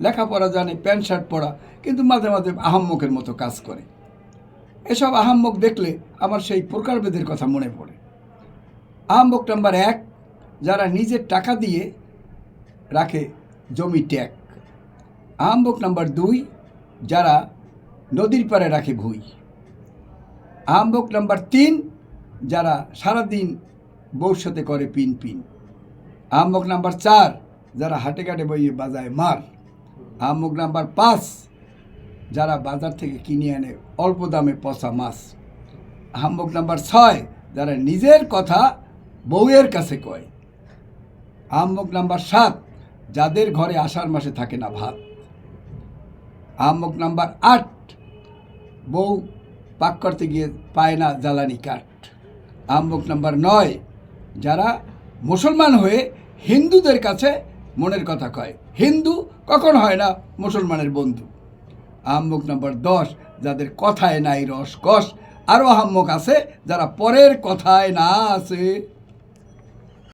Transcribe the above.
লেখাপড়া জানে, pant, shirt পরা, কিন্তু মাঝে মাঝে আহাম্মকের মতো কাজ করে। এসব আহাম্মক দেখলে আমার সেই প্রকারভেদের কথা মনে পড়ে। আহাম্মক নাম্বার এক, যারা নিজের টাকা দিয়ে রাখে জমি ট্যাগ। আহাম্মক নাম্বার দুই, যারা নদীর পাড়ে রাখে ভুই। আহাম্মক নাম্বার তিন, যারা সারাদিন বউর করে পিন পিন। আহাম্মক নাম্বার চার, যারা হাটে ঘাটে বইয়ে বাজায় মার। আহাম্মক নাম্বার পাঁচ, যারা বাজার থেকে কিনে আনে অল্প দামে পচা মাছ। আহাম্মক নাম্বার ছয়, যারা নিজের কথা বউয়ের কাছে কয়। আহাম্মক নাম্বার সাত, যাদের ঘরে আষাঢ় মাসে থাকে না ভাত। আহাম্মক নাম্বার আট, বউ পাক করতে গিয়ে পায় না জ্বালানি কাঠ। আহাম্মক নাম্বার নয়, যারা মুসলমান হয়ে হিন্দুদের কাছে মনের কথা কয়। হিন্দু কখন হয় না মুসলমানের বন্ধু? আহম্মক নম্বর দশ, যাদের কথায় নাই রস কষ আরও আহম্মক আছে যারা পরের কথায় না আছে